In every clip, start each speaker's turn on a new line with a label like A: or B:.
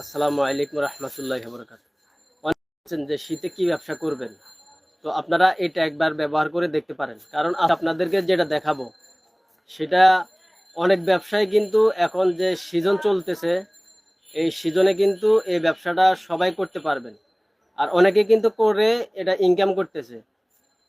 A: আসসালামু আলাইকুম রহমতুল্লাহ বরকাত অনেকে যে শীতে কি ব্যবসা করবেন? তো আপনারা এটা একবার ব্যবহার করে দেখতে পারেন। কারণ আপনাদেরকে যেটা দেখাবো, সেটা অনেক ব্যবসায় কিন্তু এখন যে সিজন চলতেছে, এই সিজনে কিন্তু এই ব্যবসাটা সবাই করতে পারবেন। আর অনেকে কিন্তু করে এটা ইনকাম করতেছে।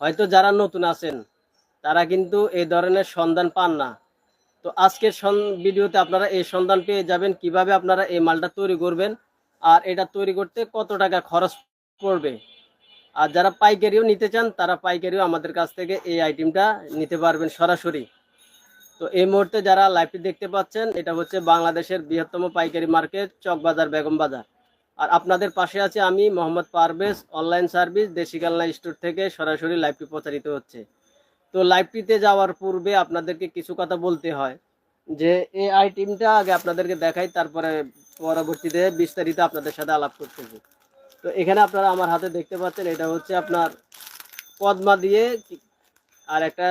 A: হয়তো যারা নতুন আছেন, তারা কিন্তু এই ধরনের সন্ধান পান না। তো আজকের ভিডিওতে আপনারা এই সন্ধান পেয়ে যাবেন কীভাবে আপনারা এই মালটা তৈরি করবেন আর এটা তৈরি করতে কত টাকা খরচ পড়বে। আর যারা পাইকারিও নিতে চান, তারা পাইকারিও আমাদের কাছ থেকে এই আইটেমটা নিতে পারবেন সরাসরি। তো এই মুহূর্তে যারা লাইভটি দেখতে পাচ্ছেন, এটা হচ্ছে বাংলাদেশের বৃহত্তম পাইকারি মার্কেট, চকবাজার, বেগম বাজার। আর আপনাদের পাশে আছে আমি, মোহাম্মদ পারভেজ, অনলাইন সার্ভিস দেশি কালনা স্টোর থেকে সরাসরি লাইভটি প্রচারিত হচ্ছে। তো লাইভটিতে যাওয়ার পূর্বে আপনাদেরকে কিছু কথা বলতে হয়। যে এই আইটেমটা আগে আপনাদেরকে দেখাই, তারপরে পরবর্তীতে বিস্তারিত আপনাদের সাথে আলাপ করতেছি তো এখানে আপনারা আমার হাতে দেখতে পাচ্ছেন, এটা হচ্ছে আপনার পদ্মা দিয়ে আর একটা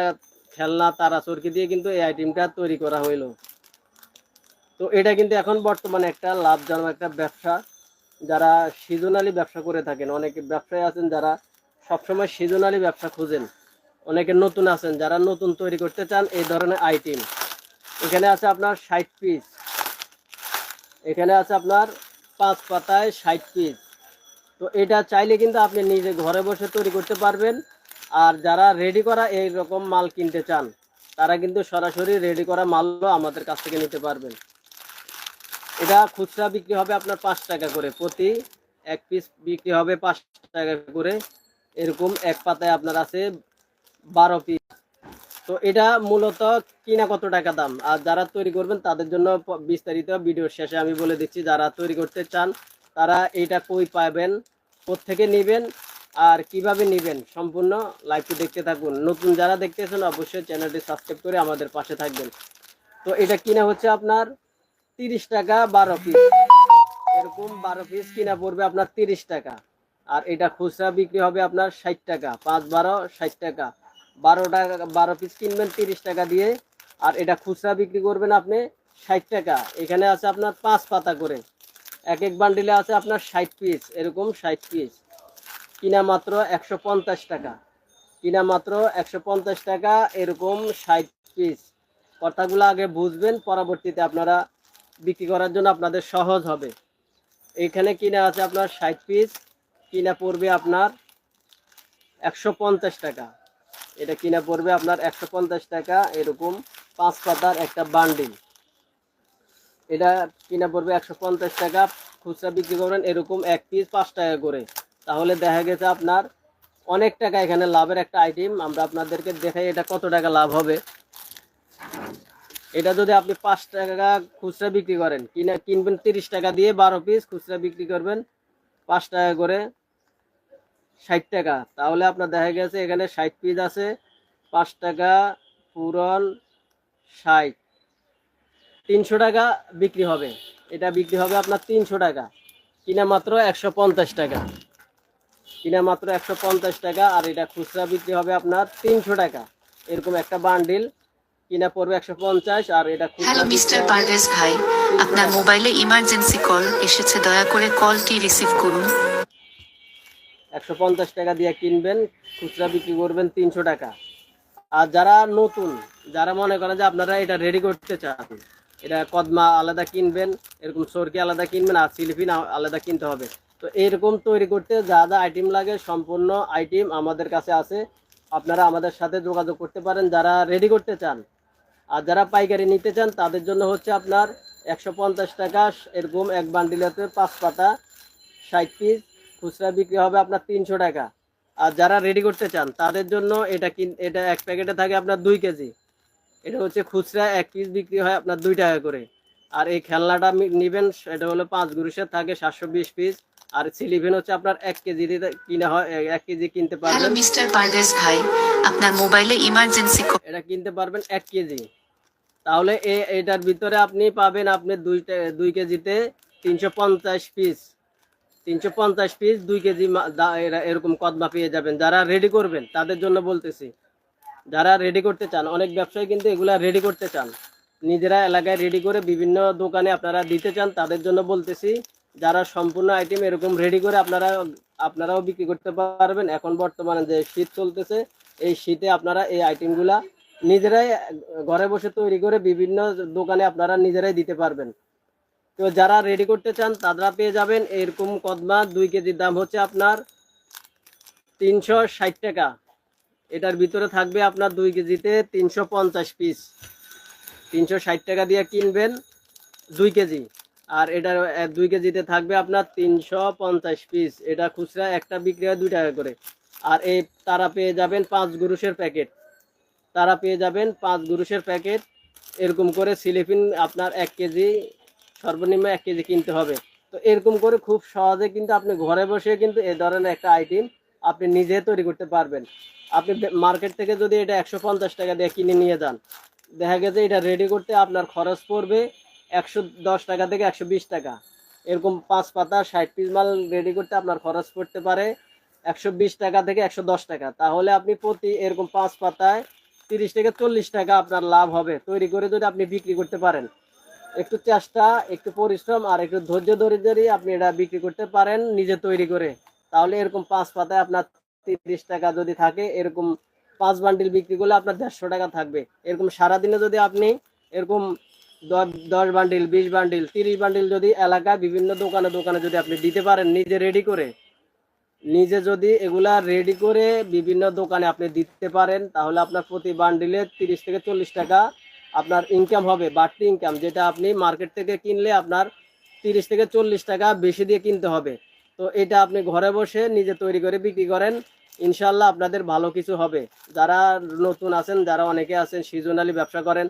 A: খেলনা তারা চরকি দিয়ে কিন্তু এই আইটেমটা তৈরি করা হইল। তো এটা কিন্তু এখন বর্তমানে একটা লাভজনক একটা ব্যবসা। যারা সিজনালি ব্যবসা করে থাকেন, অনেকে ব্যবসায়ী আছেন যারা সবসময় সিজনালি ব্যবসা খুঁজেন। অনেকে নতুন আছেন, যারা নতুন তৈরি করতে চান এই ধরনের আইটেম। এখানে আছে আপনার ষাট পিস এখানে আছে আপনার পাঁচ পাতায় ষাট পিস তো এটা চাইলে কিন্তু আপনি নিজে ঘরে বসে তৈরি করতে পারবেন। আর যারা রেডি করা এই রকম মাল কিনতে চান, তারা কিন্তু সরাসরি রেডি করা মালও আমাদের কাছ থেকে নিতে পারবেন। এটা খুচরা বিক্রি হবে আপনার পাঁচ টাকা করে প্রতি এক পিস বিক্রি হবে পাঁচ টাকা করে। এরকম এক পাতায় আপনার আছে বারো পিস তো এটা মূলত কিনা কত টাকা দাম? আর যারা তৈরি করবেন, তাদের জন্য বিস্তারিত ভিডিওর শেষে আমি বলে দিচ্ছি, যারা তৈরি করতে চান, তারা এইটা কই পাবেন থেকে নেবেন, আর কীভাবে নেবেন, সম্পূর্ণ লাইভটি দেখতে থাকুন। নতুন যারা দেখতেছেন, অবশ্যই চ্যানেলটি সাবস্ক্রাইব করে আমাদের পাশে থাকবেন। তো এটা কিনা হচ্ছে আপনার তিরিশ টাকা বারো পিস এরকম বারো পিস কিনা পড়বে আপনার তিরিশ টাকা। আর এটা খুচরা বিক্রি হবে আপনার ষাট টাকা। পাঁচ বারো, ষাট টাকা। বারো টাকা, বারো পিস কিনবেন, তিরিশ টাকা দিয়ে। আর এটা খুচরা বিক্রি করবেন আপনি ষাট টাকা। এখানে আছে আপনার পাঁচ পাতা করে। এক এক বান্ডিলে আছে আপনার ষাট পিস এরকম ষাট পিস কিনা মাত্র একশো পঞ্চাশ টাকা। কিনা মাত্র একশো পঞ্চাশ টাকা, এরকম ষাট পিস কথাগুলো আগে বুঝবেন, পরবর্তীতে আপনারা বিক্রি করার জন্য আপনাদের সহজ হবে। এখানে কিনা আছে আপনার ষাট পিস কিনা পড়বে আপনার একশো পঞ্চাশ টাকা। এটা কিনা পড়বে আপনার একশো পঞ্চাশ টাকা, এরকম পাঁচ পাতার একটা বান্ডিল এটা কিনা পড়বে একশো পঞ্চাশ টাকা, খুচরা বিক্রি করবেন এরকম এক পিস পাঁচ টাকা করে। তাহলে দেখা গেছে আপনার অনেক টাকা এখানে লাভের একটা আইটেম আমরা আপনাদেরকে দেখাই এটা কত টাকা লাভ হবে। এটা যদি আপনি পাঁচ টাকা খুচরা বিক্রি করেন, কিনা কিনবেন তিরিশ টাকা দিয়ে বারো পিস খুচরা বিক্রি করবেন পাঁচ টাকা করে। ষাট টাকা। তাহলে আপনার দেখা গেছে এখানে ষাট পিস আছে পাঁচ টাকা পূরণ ষাট। তিনশো টাকা বিক্রি হবে। এটা বিক্রি হবে আপনার তিনশো টাকা। কিনা মাত্র একশো পঞ্চাশ টাকা। কিনা মাত্র একশো পঞ্চাশ টাকা আর এটা খুচরা বিক্রি হবে আপনার তিনশো টাকা। এরকম একটা বান্ডিল কিনা পড়বে একশো পঞ্চাশ আর এটা খুচরা
B: হ্যালো মিস্টার পারভেজ ভাই। আপনার মোবাইলে ইমার্জেন্সি কল এসেছে দয়া করে কলটি রিসিভ করুন।
A: একশো পঞ্চাশ টাকা দিয়ে কিনবেন, খুচরা বিক্রি করবেন তিনশো টাকা। আর যারা নতুন, যারা মনে করেন যে আপনারা এটা রেডি করতে চান, এটা কদমা আলাদা কিনবেন, এরকম সরকি আলাদা কিনবেন আর সিলিপিন আ- আলাদা কিনতে হবে। তো এরকম তৈরি করতে যা যা আইটেম লাগে, সম্পূর্ণ আইটেম আমাদের কাছে আছে। আপনারা আমাদের সাথে যোগাযোগ করতে পারেন, যারা রেডি করতে চান। আর যারা পাইকারি নিতে চান, তাদের জন্য হচ্ছে আপনার একশো পঞ্চাশ টাকা, এরকম এক বান্ডিলেতে পাঁচ পাতা, ষাট পিস খুচরা বিক্রি হবে আপনার তিনশো টাকা। আর যারা রেডি করতে চান তাদের জন্য এটা কিন এটা এক প্যাকেটে থাকে আপনার দুই কেজি। এটা হচ্ছে খুচরা এক পিস বিক্রি হয় আপনার দুই টাকা করে। আর এই খেলনাটা নিবেন এটা হলো পাঁচ গুরুষের থাকে সাতশো বিশ পিস আর সিলিভেন হচ্ছে আপনার এক কেজি কিনা হয় এক কেজি কিনতে
B: হ্যালো
A: পারবেন।
B: মিস্টার পারভেজ ভাই আপনার মোবাইলে ইমার্জেন্সি
A: এটা কিনতে পারবেন এক কেজি। তাহলে এ- এটার ভিতরে আপনি পাবেন আপনি দুই দুই কেজিতে তিনশো পঞ্চাশ পিস তিনশো পঞ্চাশ পিস দুই কেজি এরকম কদমা পেয়ে যাবেন। যারা রেডি করবেন, তাদের জন্য বলতেছি, যারা রেডি করতে চান, অনেক ব্যবসায়ী কিন্তু এগুলা রেডি করতে চান। নিজেরা এলাকায় রেডি করে বিভিন্ন দোকানে আপনারা দিতে চান, তাদের জন্য বলতেছি, যারা সম্পূর্ণ আইটেম এরকম রেডি করে আপনারা, আপনারাও বিক্রি করতে পারবেন। এখন বর্তমানে যে শীত চলতেছে, এই শীতে আপনারা এই আইটেমগুলা নিজেরাই ঘরে বসে তৈরি করে বিভিন্ন দোকানে আপনারা নিজেরাই দিতে পারবেন। তো যারা রেডি করতে চান, তারা পেয়ে যাবেন এরকম কদমা। দুই কেজির দাম হচ্ছে আপনার তিনশো ষাট টাকা। এটার ভিতরে থাকবে আপনার দুই কেজিতে তিনশো পঞ্চাশ পিস তিনশো ষাট টাকা দিয়ে কিনবেন দুই কেজি। আর এটার দুই কেজিতে থাকবে আপনার তিনশো পঞ্চাশ পিস এটা খুচরা একটা বিক্রি হয় দুই টাকা করে। আর এই, তারা পেয়ে যাবেন পাঁচ গুরুষের প্যাকেট। তারা পেয়ে যাবেন পাঁচ গুরুষের প্যাকেট। এরকম করে সিলিপিন আপনার এক কেজি সর্বনিম্ন এক কেজি কিনতে হবে। তো এরকম করে খুব সহজে কিন্তু আপনি ঘরে বসে কিন্তু এ ধরনের একটা আইটেম আপনি নিজে তৈরি করতে পারবেন। আপনি মার্কেট থেকে যদি এটা একশো পঞ্চাশ টাকা দিয়ে কিনে নিয়ে যান, দেখা গেছে এটা রেডি করতে আপনার খরচ পড়বে একশো দশ টাকা থেকে একশো বিশ টাকা। এরকম পাঁচ পাতা, ষাট পিস মাল রেডি করতে আপনার খরচ পড়তে পারে একশো বিশ টাকা থেকে একশো দশ টাকা। তাহলে আপনি প্রতি এরকম পাঁচ পাতায় তিরিশ থেকে চল্লিশ টাকা আপনার লাভ হবে। তৈরি করে যদি আপনি বিক্রি করতে পারেন। একটু চেষ্টা, একটু পরিশ্রম আর একটু ধৈর্য ধরে ধরে আপনি এটা বিক্রি করতে পারেন নিজে তৈরি করে, তাহলে এরকম পাঁচ পাতায় আপনার তিরিশ টাকা যদি থাকে, এরকম পাঁচ বান্ডিল বিক্রি করলে আপনার দেড়শো টাকা থাকবে। এরকম সারাদিনে যদি আপনি এরকম দশ বান্ডিল বিশ বান্ডিল তিরিশ বান্ডিল যদি এলাকায় বিভিন্ন দোকানে দোকানে যদি আপনি দিতে পারেন নিজে রেডি করে, নিজে যদি এগুলা রেডি করে বিভিন্ন দোকানে আপনি দিতে পারেন, তাহলে আপনার প্রতি বান্ডিলে তিরিশ থেকে চল্লিশ টাকা আপনার ইনকাম হবে, বাড়তি ইনকাম যেটা আপনি মার্কেট থেকে কিনলে আপনার তিরিশ থেকে চল্লিশ টাকা বেশি দিয়ে কিনতে হবে। তো এটা আপনি ঘরে বসে নিজে তৈরি করে বিক্রি করেন ইনশাল্লাহ আপনাদের ভালো কিছু হবে। যারা নতুন আছেন, যারা অনেকে আছেন সিজনালি ব্যবসা করেন,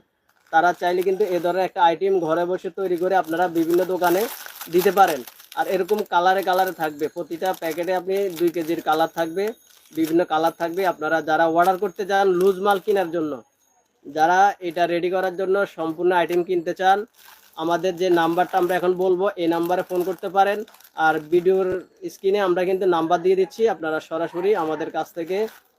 A: তারা চাইলে কিন্তু এ ধরনের একটা আইটেম ঘরে বসে তৈরি করে আপনারা বিভিন্ন দোকানে দিতে পারেন। আর এরকম কালারে কালারে থাকবে। প্রতিটা প্যাকেটে আপনি দুই কেজির কালার থাকবে, বিভিন্ন কালার থাকবে। আপনারা যারা অর্ডার করতে চান লুজ মাল কেনার জন্য যারা এটা রেডি করার জন্য সম্পূর্ণ আইটেম কিনতে চান, আমাদের যে নাম্বারটা আমরা এখন বলব, এই নাম্বারে ফোন করতে পারেন। আর ভিডিওর স্ক্রিনে আমরা কিন্তু নাম্বার দিয়ে দিচ্ছি, আপনারা সরাসরি আমাদের কাছ থেকে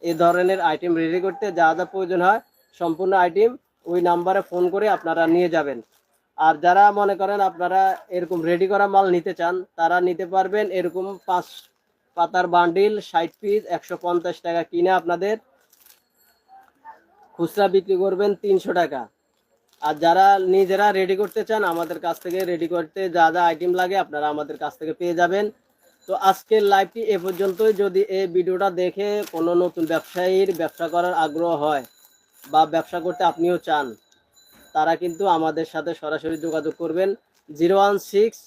A: এই ধরনের আইটেম রেডি করতে যা যা প্রয়োজন হয়, সম্পূর্ণ আইটেম ওই নাম্বারে ফোন করে আপনারা নিয়ে যাবেন। আর যারা মনে করেন আপনারা এরকম রেডি করা মাল নিতে চান, তারা নিতে পারবেন এরকম পাঁচ পাতার বান্ডিল ষাট পিস একশো পঞ্চাশ টাকা কিনে আপনাদের খুচরা বিক্রি করবেন তিনশো টাকা। আর যারা নিজেরা রেডি করতে চান, আমাদের কাছ থেকে রেডি করতে যা যা আইটেম লাগে আপনারা আমাদের কাছ থেকে পেয়ে যাবেন। তো আজকের লাইভটি এ পর্যন্তই। যদি এই ভিডিওটা দেখে কোনো নতুন ব্যবসায়ীর ব্যবসা করার আগ্রহ হয় বা ব্যবসা করতে আপনিও চান, তারা কিন্তু আমাদের সাথে সরাসরি যোগাযোগ করবেন। Zero one six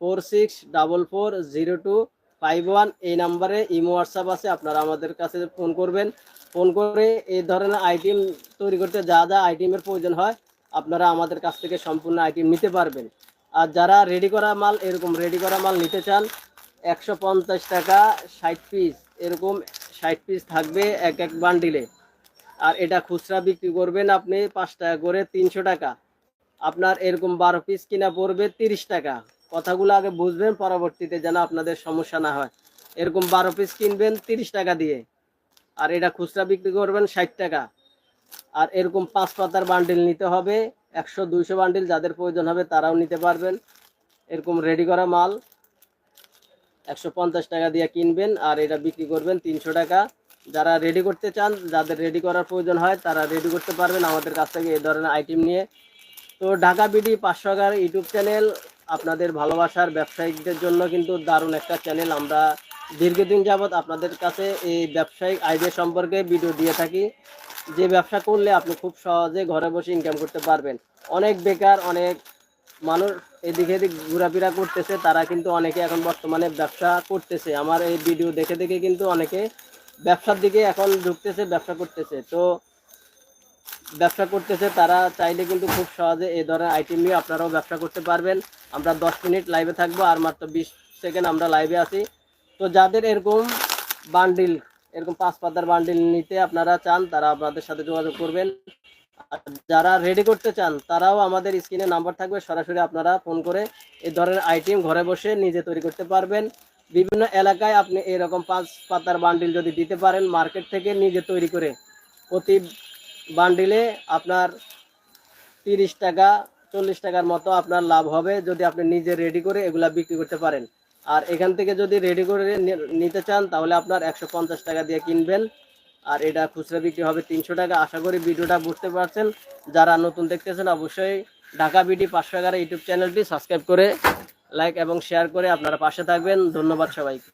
A: four six double four zero two five one এই নাম্বারে ইমো হোয়াটসঅ্যাপ আছে, আপনারা আমাদের কাছে ফোন করবেন। ফোন করে এই ধরনের আইটেম তৈরি করতে যা যা আইটেমের প্রয়োজন হয়, আপনারা আমাদের কাছ থেকে সম্পূর্ণ আইটেম নিতে পারবেন। আর যারা রেডি করা মাল, এরকম রেডি করা মাল নিতে চান, একশো পঞ্চাশ টাকা ষাট পিস এরকম ষাট পিস থাকবে এক এক বান্ডিলে আর এটা খুচরা বিক্রি করবেন আপনি পাঁচ টাকা করে তিনশো টাকা। আপনার এরকম বারো পিস কিনা পড়বে তিরিশ টাকা। কথাগুলো আগে বুঝবেন, পরবর্তীতে যেন আপনাদের সমস্যা না হয়। এরকম বারো পিস কিনবেন, তিরিশ টাকা দিয়ে। আর এটা খুচরা বিক্রি করবেন, ষাট টাকা। আর এরকম পাঁচ পাতার বান্ডিল নিতে হবে, একশো, দুইশো বান্ডিল যাদের প্রয়োজন হবে তারাও নিতে পারবেন। এরকম রেডি করা মাল, একশো পঞ্চাশ টাকা দিয়ে কিনবেন আর এটা বিক্রি করবেন তিনশো টাকা। যারা রেডি করতে চান, যাদের রেডি করার প্রয়োজন হয়, তারা রেডি করতে পারবেন। আমাদের কাছ থেকে এই ধরনের আইটেম নিয়ে। তো ঢাকা বিডি পাঁচশো টাকার ইউটিউব চ্যানেল আপনাদের ভালোবাসার ব্যবসায়িকদের জন্য কিন্তু দারুণ একটা চ্যানেল আমরা দীর্ঘদিন যাবৎ আপনাদের কাছে এই ব্যবসায়িক আইডিয়া সম্পর্কে ভিডিও দিয়ে থাকি। যে ব্যবসা করলে আপনি খুব সহজে ঘরে বসে ইনকাম করতে পারবেন। অনেক বেকার, অনেক মানুষ এদিকে এদিক ঘোরাফেরা করতেছে, তারা কিন্তু অনেকে এখন বর্তমানে ব্যবসা করতেছে। আমার এই ভিডিও দেখে দেখে কিন্তু অনেকে ব্যবসার দিকে এখন ঢুকতেছে, ব্যবসা করতেছে। তো ব্যবসা করতেছে, তারা চাইলে কিন্তু খুব সহজে এই ধরনের আইটেম নিয়ে আপনারাও ব্যবসা করতে পারবেন। আমরা দশ মিনিট লাইভে থাকব আর মাত্র বিশ সেকেন্ড আমরা লাইভে আছি। তো যাদের এরকম বান্ডিল এরকম পাঁচ পাতার বান্ডিল নিতে আপনারা চান, তারা আপনাদের সাথে যোগাযোগ করবেন। যারা রেডি করতে চান, তারাও আমাদের স্ক্রিনে নাম্বার থাকবে, সরাসরি আপনারা ফোন করে এই ধরনের আইটেম ঘরে বসে নিজে তৈরি করতে পারবেন। বিভিন্ন এলাকায় আপনি এরকম পাঁচ পাতার বান্ডিল যদি দিতে পারেন মার্কেট থেকে নিজে তৈরি করে প্রতি বান্ডিলে আপনার তিরিশ টাকা, চল্লিশ টাকার মতো আপনার লাভ হবে যদি আপনি নিজে রেডি করে এগুলা বিক্রি করতে পারেন। আর এখান থেকে যদি রেডি করে নিতে চান, তাহলে আপনার একশো পঞ্চাশ টাকা দিয়ে কিনবেন। আর এটা খুচরা বিক্রি হবে তিনশো টাকা। আশা করি ভিডিওটা বুঝতে পারছেন। যারা নতুন দেখতেছেন, অবশ্যই ঢাকা বিডি পাঁচশো এগারো ইউটিউব চ্যানেলটি সাবস্ক্রাইব করে লাইক এবং শেয়ার করে আপনারা পাশে থাকবেন। ধন্যবাদ সবাইকে।